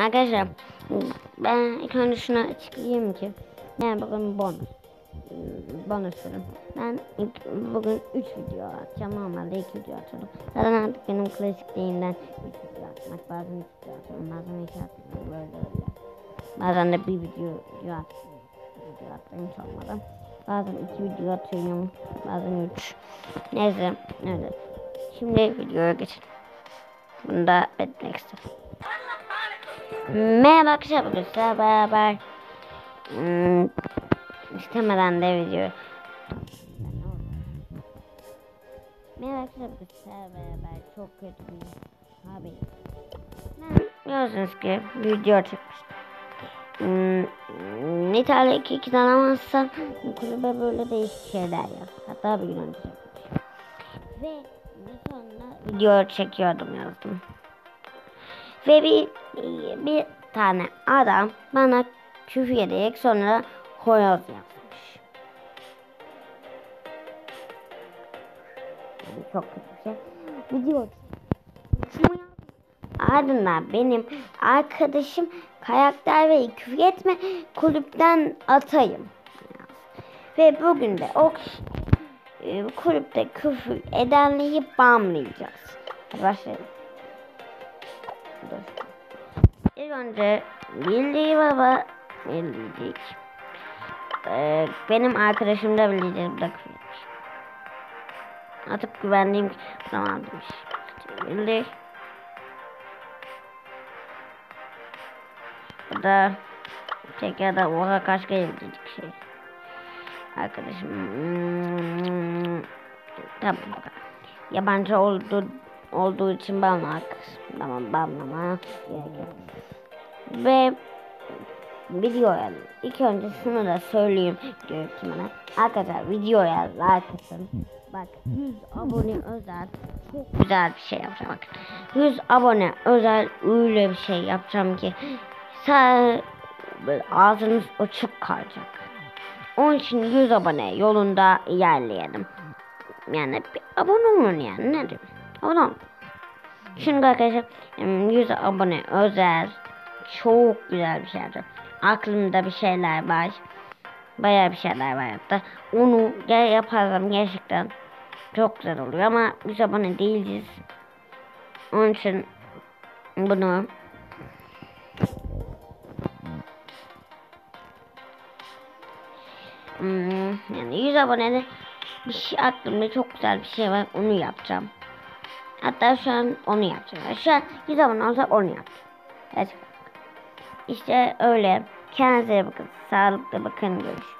Arkadaşlar ben ilk önce şunu açıklayayım ki ben bugün bonus bonuslarım. Ben ilk, bugün 3 video atacağım. Normalde 2 video atıyorum. Zaten artık benim klasikliğimden 3 video atmak. Bazen 3 video atıyorum. Bazen 2 atıyorum. Böyle öyle. Bazen de bir video, video atıyorum. Video atıyorum hiç olmadan. Bazen 2 video atıyorum. Bazen 3. Neyse öyle. Şimdi videoya geçelim. Bunu da etmek istedim. Merhaba arkadaşlar bugün sizlerle beraber hmm, istemeden de video. Merhaba arkadaşlar bugün sizlerle beraber çok kötü bir haber. Biliyorsunuz ki video çekmiştim. Hmm, İtalya 2-2'den alamazsan kulübe böyle değişik şeyler yap Hatta bir gün önce Ve sonra video çekiyordum yazdım ve bir bir tane adam bana küfür ederek sonra horoz yapmış. Yani çok kötü bir şey. Video Ardından benim arkadaşım karakter ve küfür etme kulüpten atayım. Ve bugün de o e, kulüpte küfür edenleri banlayacağız. Hadi başlayalım. Dur. İlk önce Billy Baba Billy'cik. Ee, benim arkadaşım da da kıymış. Atıp güvendiğim tamam demiş. Billy. Bu da tekrardan oha kaç gelecek şey. Arkadaşım. Hmm, tamam bu kadar. Yabancı oldu olduğu için banlamak. Tamam banlama gerekiyor. Ve videoya ilk önce şunu da söyleyeyim diyor. Arkadaşlar videoya like atın. Bak 100 abone özel çok güzel bir şey yapacağım. Bak 100 abone özel öyle bir şey yapacağım ki sen ağzınız açık kalacak. Onun için 100 abone yolunda ilerleyelim. Yani bir abone olun yani ne diyeyim. Olun. Şimdi arkadaşlar 100 abone özel çok güzel bir şey yapacağım. Aklımda bir şeyler var. Bayağı bir şeyler var hatta. Onu gel yaparsam gerçekten çok güzel oluyor ama 100 abone değiliz. Onun için bunu hmm, yani 100 abonede bir şey aklımda çok güzel bir şey var onu yapacağım. Hatta şu an onu yapacağım. Şu an bir zaman olsa onu yapacağım. Evet. İşte öyle. Kendinize bakın. Sağlıklı bakın. Görüşürüz.